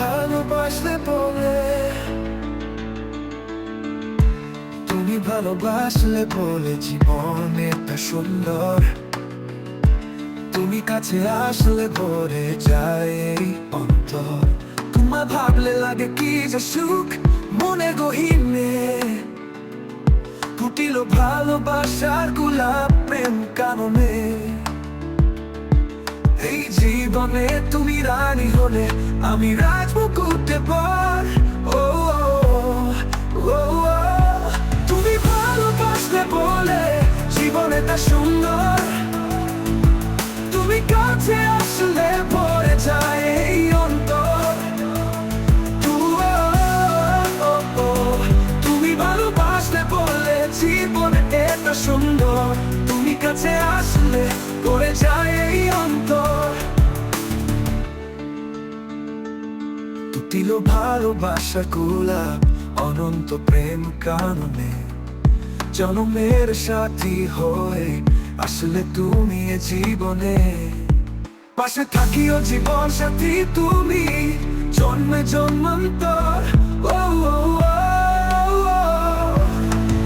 ভালোবাসলে বলে তুমি ভালোবাসলে বলে জীবন একটা সুন্দর। তুমি কাছে আসলে ভরে যায় এই অন্তর। তোমার ভাবলে লাগে কি যে সুখ, মনে গহীনে ফুটিল ভালোবাসার গোলাপ প্রেম কারণে এই জীবনে তুমি রানী হলে আমি রাজমুকুটে পর। ও ও, তুমি ভালোবাসলে বলে জীবনে তা সুন্দর। তুমি কাছে আসলে পড়ে যায় এই অন্তর। তুমি ভালোবাসলে বলে জীবন এত সুন্দর। তুমি কাছে আসলে তুতিল ভালোবাসা গোলাপ, অনন্ত প্রেম কারণে জনমের সাথী হয়ে আসলে তুমি জীবনে। পাশে থাকিও জীবন সাথী তুমি, জন্মে জন্মান্তর। ও।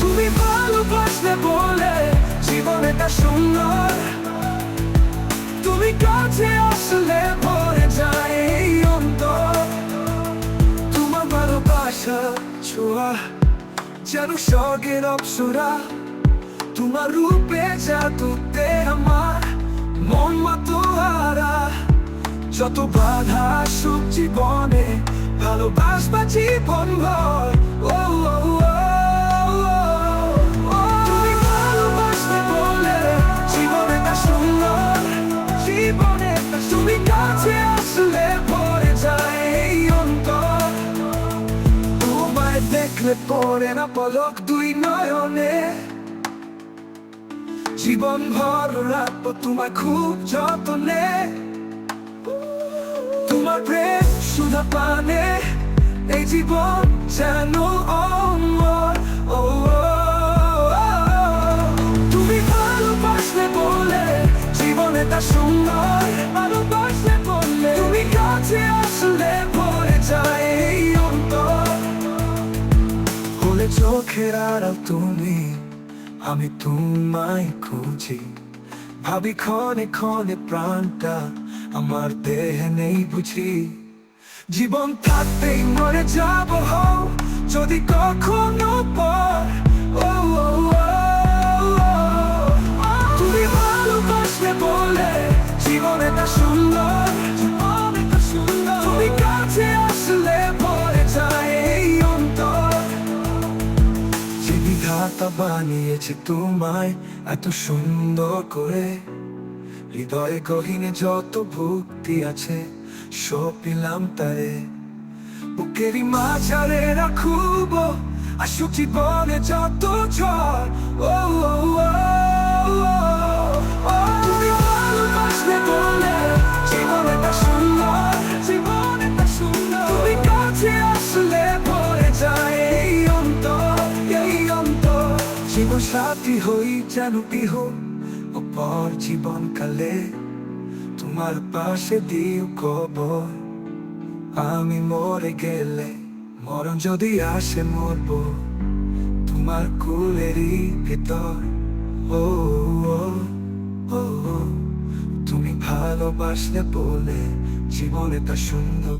তুমি ভালোবাসলে বলে জীবনে তা সুন্দর। তুমি কাছে আসলে ভরে যায়। যেন স্বর্গের অপসরা। তোমার রূপে জাদুতে আমার, মন মাতোহারা যত বাধা আসুক জীবনে, ভালোবাসবা জীবন ভর। দেখলে পড়ে না পলক দুই নয়নে। জীবন ভর রাখব তোমায় খুব যতনে। তোমার প্রেম সুধা পানে, এই জীবন যেন অমর। ও। তুমি ভালোবাসলে বলে, জীবনে তা সুন্দর। ভালোবাসলে বললে তুমি কাছে চোখের আড়াল তুমি, আমি তোমায় খুঁজি ভাবি ক্ষণে ক্ষণে প্রাণটা আমার দেহে নেই বুঝি জীবন থাকতেই মরে যাব হও, যদি কখনো পর, ও। বানিয়েছে তোমায় এত সুন্দর করে। হৃদয়ে গহীনে যত ভক্তি আছে সব পেলাম তারে। বুকেরই মাঝারে রাখুব আসুক জীবনে যত ঝড়। ও, সাথী হই যেন বিহ অপর জীবন কালে তোমার পাশে দিও কবর আমি মরে গেলে মরণ যদি আসে মরব, তোমার কুলেরই ভেতর ও। তুমি ভালোবাসলে বলে জীবনে তা সুন্দর